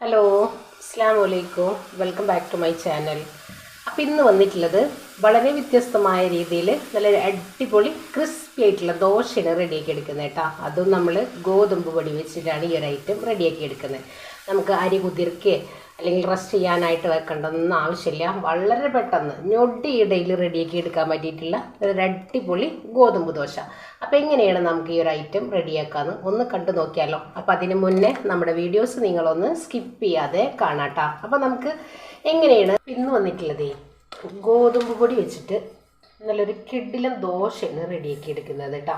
Hello അസ്സാം വലൈക്കും welcome back to my channel അപ്പോൾ ഇന്ന് വന്നിട്ടുള്ളത് വളരെ വ്യത്യസ്തമായ രീതിയിൽ നല്ലൊരു അടിപൊളി ക്രിസ്പി ആയിട്ടുള്ള ദോശയാണ് റെഡിയാക്കി എടുക്കുന്നത് കേട്ടോ. അതും നമ്മൾ ഗോതമ്പ് പൊടി വെച്ചിട്ടാണ് ഈ ഒരു ഐറ്റം റെഡിയാക്കി എടുക്കുന്നത്. നമുക്ക് അരി കുതിർക്കുക അല്ലെങ്കിൽ റെസ്റ്റ് ചെയ്യാനായിട്ട് വെക്കേണ്ടതൊന്നും ആവശ്യമില്ല. വളരെ പെട്ടെന്ന് ഞൊടിയിടയിൽ റെഡിയാക്കി എടുക്കാൻ പറ്റിയിട്ടുള്ള ഒരു അടിപൊളി ഗോതമ്പ് ദോശ. അപ്പോൾ എങ്ങനെയാണ് നമുക്ക് ഈ ഒരു ഐറ്റം റെഡിയാക്കാന്ന് ഒന്ന് കണ്ടു നോക്കിയാലോ. അപ്പോൾ അതിന് മുന്നേ നമ്മുടെ വീഡിയോസ് നിങ്ങളൊന്ന് സ്കിപ്പ് ചെയ്യാതെ കാണാട്ടോ. അപ്പോൾ നമുക്ക് എങ്ങനെയാണ് ഇന്ന് വന്നിട്ടുള്ളത്? ഗോതമ്പ് പൊടി വെച്ചിട്ട് നല്ലൊരു കിഡിലും ദോശയാണ് റെഡിയാക്കി എടുക്കുന്നത് കേട്ടോ.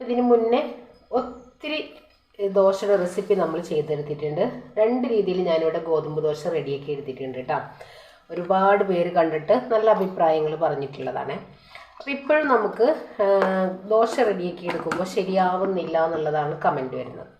ഇതിന് മുന്നേ ഒത്തിരി ദോശയുടെ റെസിപ്പി നമ്മൾ ചെയ്തെടുത്തിട്ടുണ്ട്. രണ്ട് രീതിയിൽ ഞാനിവിടെ ഗോതമ്പ് ദോശ റെഡിയാക്കി എടുത്തിട്ടുണ്ട് കേട്ടോ ഒരുപാട് പേര് കണ്ടിട്ട് നല്ല അഭിപ്രായങ്ങൾ പറഞ്ഞിട്ടുള്ളതാണ്. അപ്പം ഇപ്പോഴും നമുക്ക് ദോശ റെഡിയാക്കി എടുക്കുമ്പോൾ ശരിയാവുന്നില്ല എന്നുള്ളതാണ് കമന്റ് വരുന്നത്.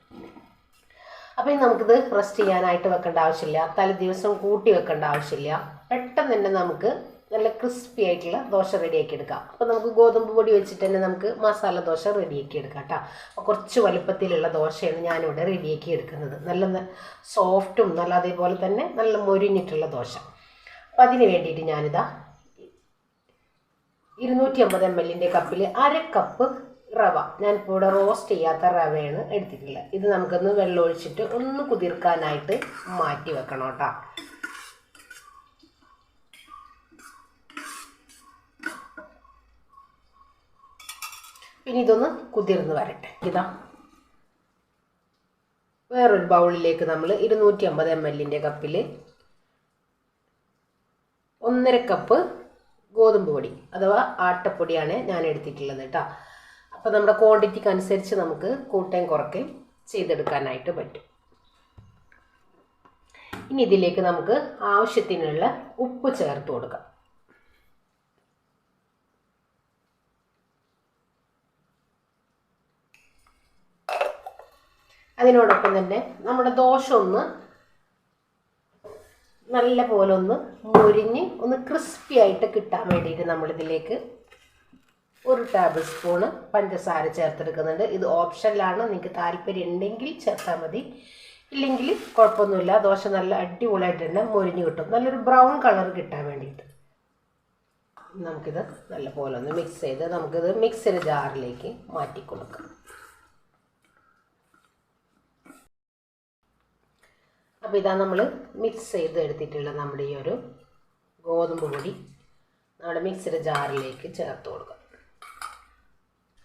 അപ്പോൾ ഇനി നമുക്കിത് റെസ്റ്റ് ചെയ്യാനായിട്ട് വെക്കേണ്ട ആവശ്യമില്ല. തലേ ദിവസം കൂട്ടി വെക്കേണ്ട ആവശ്യമില്ല. പെട്ടെന്ന് തന്നെ നമുക്ക് നല്ല ക്രിസ്പി ആയിട്ടുള്ള ദോശ റെഡിയാക്കി എടുക്കാം. അപ്പോൾ നമുക്ക് ഗോതമ്പ് പൊടി വെച്ചിട്ട് തന്നെ നമുക്ക് മസാല ദോശ റെഡിയാക്കി എടുക്കാം കേട്ടോ അപ്പോൾ കുറച്ച് വലുപ്പത്തിലുള്ള ദോശയാണ് ഞാനിവിടെ റെഡിയാക്കി എടുക്കുന്നത്. നല്ല സോഫ്റ്റും നല്ല അതേപോലെ തന്നെ നല്ല മൊരിഞ്ഞിട്ടുള്ള ദോശ. അപ്പോൾ അതിന് വേണ്ടിയിട്ട് ഞാനിതാ ഇരുന്നൂറ്റി അമ്പത് എം എല്ലിന്റെ കപ്പിൽ അര കപ്പ് റവ. ഞാനിപ്പോൾ ഇവിടെ റോസ്റ്റ് ചെയ്യാത്ത റവയാണ് എടുത്തിട്ടുള്ളത്. ഇത് നമുക്കൊന്ന് വെള്ളം ഒഴിച്ചിട്ട് ഒന്ന് കുതിർക്കാനായിട്ട് മാറ്റി വെക്കണം കേട്ടോ പിന്നെ ഇതൊന്ന് കുതിർന്ന് വരട്ടെ. ഇതാ. വേറൊരു ബൗളിലേക്ക് നമ്മൾ ഇരുന്നൂറ്റി അമ്പത് എം എല്ലിന്റെ കപ്പിൽ ഒന്നര കപ്പ് ഗോതമ്പ് പൊടി അഥവാ ആട്ടപ്പൊടിയാണ് ഞാൻ എടുത്തിട്ടുള്ളത് കേട്ടോ. അപ്പോൾ നമ്മുടെ ക്വാണ്ടിറ്റിക്ക് അനുസരിച്ച് നമുക്ക് കൂട്ടയും കുറയ്ക്കുകയും ചെയ്തെടുക്കാനായിട്ട് പറ്റും. ഇനി ഇതിലേക്ക് നമുക്ക് ആവശ്യത്തിനുള്ള ഉപ്പ് ചേർത്ത് കൊടുക്കാം. അതിനോടൊപ്പം തന്നെ നമ്മുടെ ദോശ ഒന്ന് നല്ല പോലെ ഒന്ന് മുരിഞ്ഞ് ഒന്ന് ക്രിസ്പി ആയിട്ട് കിട്ടാൻ വേണ്ടിയിട്ട് നമ്മളിതിലേക്ക് ഒരു ടേബിൾ സ്പൂണ് പഞ്ചസാര ചേർത്തെടുക്കുന്നുണ്ട്. ഇത് ഓപ്ഷനിലാണ് നിങ്ങൾക്ക് താല്പര്യം ഉണ്ടെങ്കിൽ ചേർത്താൽ മതി. ഇല്ലെങ്കിൽ കുഴപ്പമൊന്നുമില്ല. ദോശ നല്ല അടിപൊളിയായിട്ട് തന്നെ മുരിഞ്ഞ് കിട്ടും. നല്ലൊരു ബ്രൗൺ കളർ കിട്ടാൻ വേണ്ടിയിട്ട്. നമുക്കിത് നല്ല പോലെ ഒന്ന് മിക്സ് ചെയ്ത് നമുക്കിത് മിക്സിയുടെ ജാറിലേക്ക് മാറ്റി കൊടുക്കാം അപ്പോൾ ഇതാ നമ്മൾ മിക്സ് ചെയ്ത് എടുത്തിട്ടുള്ള നമ്മുടെ ഈ ഒരു ഗോതമ്പ് പൊടി നമ്മുടെ മിക്സിയുടെ ജാറിലേക്ക് ചേർത്ത് കൊടുക്കുക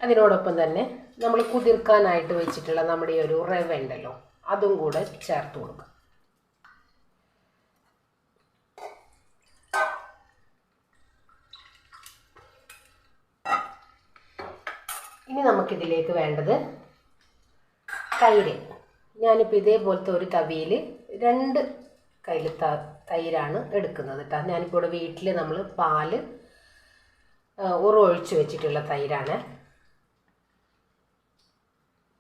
അതിനോടൊപ്പം തന്നെ നമ്മൾ കുതിർക്കാനായിട്ട് വെച്ചിട്ടുള്ള നമ്മുടെ ഈ ഒരു റവ ഉണ്ടല്ലോ അതും കൂടെ ചേർത്ത് കൊടുക്കുക ഇനി നമുക്കിതിലേക്ക് വേണ്ടത് തൈര്. ഞാനിപ്പോൾ ഇതേപോലത്തെ ഒരു തവിയിൽ രണ്ട് കയ്യിൽ ത തൈരാണ് എടുക്കുന്നത് കേട്ടോ ഞാനിപ്പോൾ ഇവിടെ വീട്ടിൽ നമ്മൾ പാൽ ആ, ഉറവൊഴിച്ച് വെച്ചിട്ടുള്ള തൈരാണ്.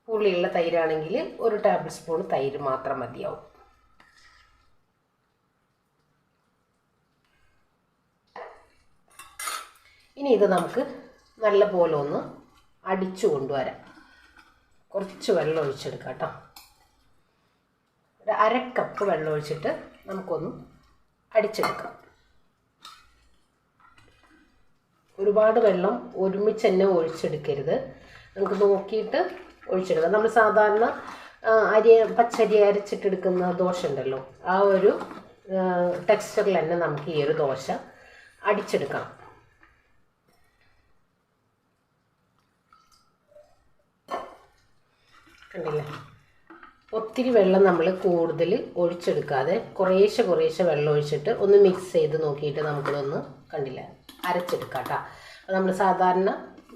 പുളിയുള്ള തൈരാണെങ്കിൽ ഒരു ടേബിൾ സ്പൂൺ തൈര് മാത്രം മതിയാവും. ഇനി ഇത് നമുക്ക് നല്ല പോലെ ഒന്ന് അടിച്ചു കൊണ്ടുവരാം. കുറച്ച് വെള്ളം ഒഴിച്ചെടുക്കാം കേട്ടോ ഒരു അര കപ്പ് വെള്ളം ഒഴിച്ചിട്ട് നമുക്കൊന്ന് അടിച്ചെടുക്കാം. ഒരുപാട് വെള്ളം ഒരുമിച്ച് തന്നെ ഒഴിച്ചെടുക്കരുത്. നമുക്ക് നോക്കിയിട്ട് ഒഴിച്ചെടുക്കാം. നമ്മൾ സാധാരണ അരി പച്ചരി അരച്ചിട്ടെടുക്കുന്ന ദോശ ഉണ്ടല്ലോ ആ ഒരു ടെക്സ്ചറിൽ തന്നെ നമുക്ക് ഈ ഒരു ദോശ അടിച്ചെടുക്കാം. കണ്ടില്ലേ? ഒത്തിരി വെള്ളം നമ്മൾ കൂടുതൽ ഒഴിച്ചെടുക്കാതെ കുറേശ്ശെ കുറേശ്ശെ വെള്ളം ഒഴിച്ചിട്ട് ഒന്ന് മിക്സ് ചെയ്ത് നോക്കിയിട്ട് നമുക്കിതൊന്ന് കണ്ടില്ല? അരച്ചെടുക്കാം കേട്ടോ നമ്മൾ സാധാരണ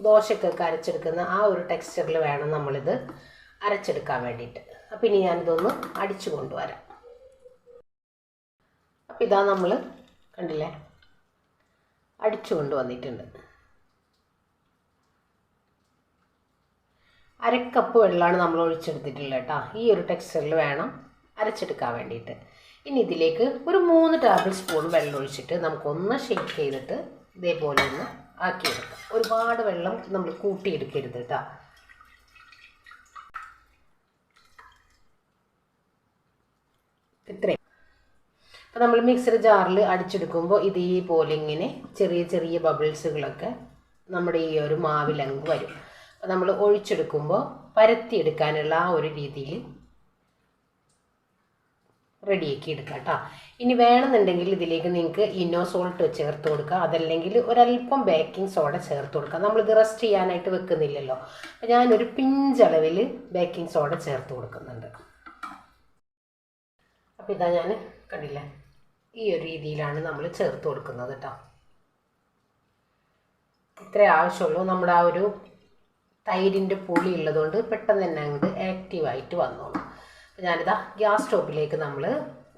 ദോശക്കൊക്കെ അരച്ചെടുക്കുന്ന ആ ഒരു ടെക്സ്ചറിൽ വേണം നമ്മളിത് അരച്ചെടുക്കാൻ വേണ്ടിയിട്ട്. അപ്പോൾ ഇനി ഞാനിതൊന്ന് അടിച്ചു കൊണ്ടുവരാം. അപ്പോൾ ഇതാ നമ്മൾ കണ്ടില്ലേ? അടിച്ചു കൊണ്ടുവന്നിട്ടുണ്ട്. അരക്കപ്പ് വെള്ളമാണ് നമ്മൾ ഒഴിച്ചെടുത്തിട്ടുള്ളത് കേട്ടോ. ഈ ഒരു ടെക്സ്ചറിൽ വേണം അരച്ചെടുക്കാൻ വേണ്ടിയിട്ട്. ഇനി ഇതിലേക്ക് ഒരു മൂന്ന് ടേബിൾ സ്പൂൺ വെള്ളം ഒഴിച്ചിട്ട് നമുക്കൊന്ന് ഷേക്ക് ചെയ്തിട്ട് ഇതേപോലെ ഒന്ന് ആക്കിയെടുക്കാം. ഒരുപാട് വെള്ളം നമ്മൾ കൂട്ടിയെടുക്കരുത് കേട്ടോ. ഇത്രയും അപ്പം നമ്മൾ മിക്സർ ജാറിൽ അടിച്ചെടുക്കുമ്പോൾ ഇതേപോലെ ഇങ്ങനെ ചെറിയ ചെറിയ ബബിൾസുകളൊക്കെ നമ്മുടെ ഈ ഒരു മാവിലങ്ങ് വരും. നമ്മൾ ഒഴിച്ചെടുക്കുമ്പോൾ പരത്തിയെടുക്കാനുള്ള ആ ഒരു രീതിയിൽ റെഡിയാക്കി എടുക്കാം കേട്ടോ. ഇനി വേണമെന്നുണ്ടെങ്കിൽ ഇതിലേക്ക് നിങ്ങൾക്ക് ഇന്നോ സോൾട്ട് ചേർത്ത് കൊടുക്കുക അതല്ലെങ്കിൽ ഒരല്പം ബേക്കിംഗ് സോഡ ചേർത്ത് കൊടുക്കുക നമ്മളിത് റെസ്റ്റ് ചെയ്യാനായിട്ട് വെക്കുന്നില്ലല്ലോ. അപ്പോൾ ഞാനൊരു പിഞ്ചളവിൽ ബേക്കിംഗ് സോഡ ചേർത്ത് കൊടുക്കുന്നുണ്ട്. അപ്പോൾ ഇതാ ഞാൻ കണ്ടില്ല? ഈ ഒരു രീതിയിലാണ് നമ്മൾ ചേർത്ത് കൊടുക്കുന്നത് കേട്ടോ. ഇത്രേ ആവശ്യമുള്ളൂ. നമ്മുടെ ആ ഒരു തൈരിന്റെ പുളി ഉള്ളതുകൊണ്ട് പെട്ടെന്ന് തന്നെ അങ്ങോട്ട് ആക്റ്റീവായിട്ട് വന്നോളൂ. അപ്പോൾ ഞാനിതാ ഗ്യാസ് സ്റ്റോപ്പിലേക്ക് നമ്മൾ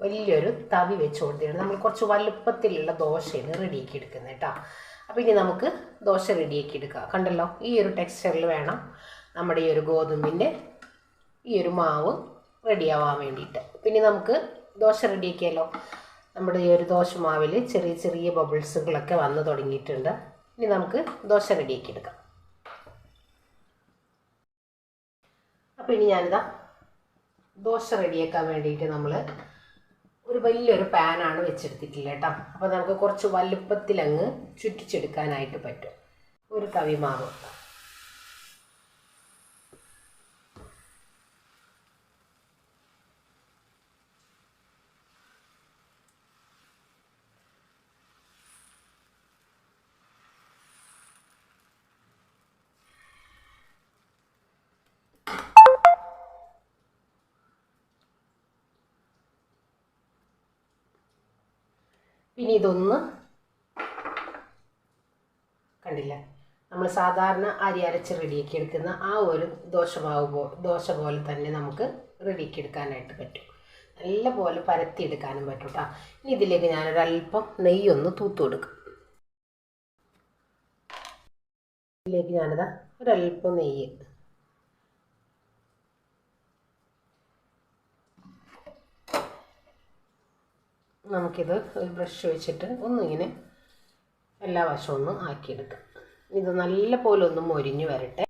വലിയൊരു തവി വെച്ച് കൊടുത്തിട്ടുണ്ട്. നമ്മൾ കുറച്ച് വലുപ്പത്തിലുള്ള ദോശയാണ് റെഡിയാക്കി എടുക്കുന്നത് കേട്ടോ. അപ്പോൾ ഇനി നമുക്ക് ദോശ റെഡിയാക്കി എടുക്കാം. കണ്ടല്ലോ ഈ ഒരു ടെക്സ്ചറിൽ വേണം നമ്മുടെ ഈ ഒരു ഗോതമ്പിന്റെ ഈ ഒരു മാവ് റെഡിയാവാൻ വേണ്ടിയിട്ട്. പിന്നെ നമുക്ക് ദോശ റെഡിയാക്കിയല്ലോ നമ്മുടെ ഈ ഒരു ദോശ മാവിൽ ചെറിയ ചെറിയ ബബിൾസുകളൊക്കെ വന്ന് തുടങ്ങിയിട്ടുണ്ട്. ഇനി നമുക്ക് ദോശ റെഡിയാക്കി എടുക്കാം. അപ്പോൾ ഇനി ഞാനിതാ ദോശ റെഡിയാക്കാൻ വേണ്ടിയിട്ട് നമ്മൾ ഒരു വലിയൊരു പാനാണ് വെച്ചെടുത്തിട്ടില്ല കേട്ടോ. അപ്പോൾ നമുക്ക് കുറച്ച് വലുപ്പത്തിലങ്ങ് ചുറ്റിച്ചെടുക്കാനായിട്ട് പറ്റും. ഒരു തവി മാവ് പിന്നെ ഇതൊന്ന് കണ്ടില്ല. നമ്മൾ സാധാരണ അരി അരച്ച് റെഡിയാക്കി എടുക്കുന്ന ആ ഒരു ദോശമാവ് പോ ദോശ പോലെ തന്നെ നമുക്ക് റെഡിയാക്കി എടുക്കാനായിട്ട് പറ്റും. നല്ല പോലെ പരത്തിയെടുക്കാനും പറ്റും കേട്ടോ ഇനി ഇതിലേക്ക് ഞാനൊരല്പം നെയ്യൊന്ന് തൂത്ത് കൊടുക്കും. ഇതിലേക്ക് ഞാനിതാ ഒരല്പം നെയ്യ് നമുക്കിത് ഒരു ബ്രഷ് വെച്ചിട്ട് ഒന്നിങ്ങനെ എല്ലാ വശവും ഒന്ന് ആക്കിയെടുക്കാം. ഇത് നല്ല പോലെ ഒന്ന് മൊരിഞ്ഞ് വരട്ടെ.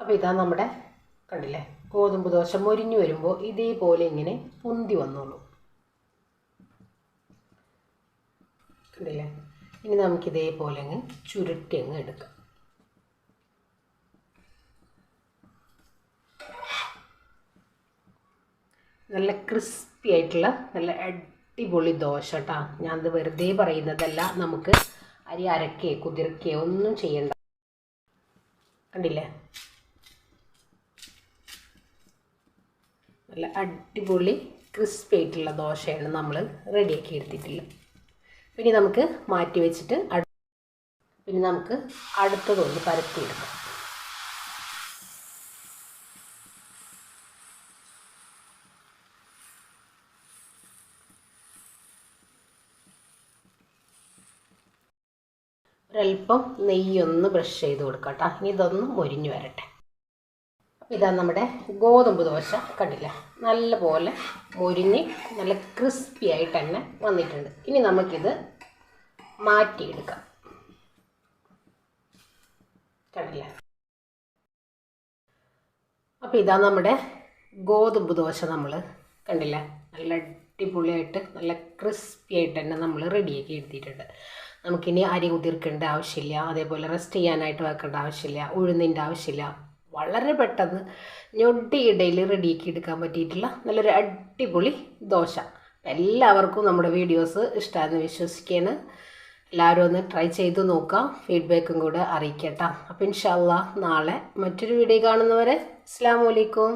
അപ്പോൾ ഇതാ നമ്മുടെ കണ്ടില്ലേ ഗോതമ്പ് ദോശ മൊരിഞ്ഞ് വരുമ്പോൾ ഇതേപോലെ ഇങ്ങനെ പൊന്തി വന്നോളൂ. കണ്ടില്ലേ? ഇനി നമുക്കിതേപോലെ അങ്ങ് ചുരുട്ടി അങ്ങ് എടുക്കാം. നല്ല ക്രിസ്പി ആയിട്ടുള്ള നല്ല അടിപൊളി ദോശ കേട്ടോ ഞാനത് വെറുതെ പറയുന്നതല്ല. നമുക്ക് അരി അരക്കേ കുതിർക്കേ ഒന്നും ചെയ്യണ്ട. കണ്ടില്ലേ? നല്ല അടിപൊളി ക്രിസ്പി ആയിട്ടുള്ള ദോശയാണ് നമ്മൾ റെഡിയാക്കി എടുത്തിട്ടുള്ളത്. പിന്നെ നമുക്ക് മാറ്റി വെച്ചിട്ട് പിന്നെ നമുക്ക് അടുത്തതൊന്ന് പരത്തിയെടുക്കാം. ഒരല്പം നെയ്യൊന്ന് ബ്രഷ് ചെയ്ത് കൊടുക്കാം കേട്ടോ ഇനി ഇതൊന്ന് മൊരിഞ്ഞു വരട്ടെ. ഇതാ നമ്മുടെ ഗോതമ്പ് ദോശ കണ്ടില്ല? നല്ല പോലെ മൊരിഞ്ഞ് നല്ല ക്രിസ്പി ആയിട്ട് തന്നെ വന്നിട്ടുണ്ട്. ഇനി നമുക്കിത് മാറ്റിയെടുക്കാം. കണ്ടില്ല? അപ്പോൾ ഇതാ നമ്മുടെ ഗോതമ്പ് ദോശ നമ്മൾ കണ്ടില്ല? നല്ല അടിപൊളിയായിട്ട് നല്ല ക്രിസ്പി ആയിട്ട് തന്നെ നമ്മൾ റെഡിയാക്കി എടുത്തിട്ടുണ്ട്. നമുക്കിനി അരി ഉതിർക്കേണ്ട ആവശ്യമില്ല അതേപോലെ റെസ്റ്റ് ചെയ്യാനായിട്ട് വെക്കേണ്ട ആവശ്യമില്ല ഉഴുന്നിന്റെ ആവശ്യമില്ല. വളരെ പെട്ടെന്ന് ഞൊട്ടിയിടയിൽ റെഡിയാക്കി എടുക്കാൻ പറ്റിയിട്ടുള്ള നല്ലൊരു അടിപൊളി ദോശ. എല്ലാവർക്കും നമ്മുടെ വീഡിയോസ് ഇഷ്ടമാണെന്ന് വിശ്വസിക്കുകയാണ്. എല്ലാവരും ഒന്ന് ട്രൈ ചെയ്ത് നോക്കാം ഫീഡ്ബാക്കും കൂടെ അറിയിക്കട്ടോ. അപ്പം ഇൻഷാല്ല നാളെ മറ്റൊരു വീഡിയോ കാണുന്നവരെ അസ്സാം വലൈക്കും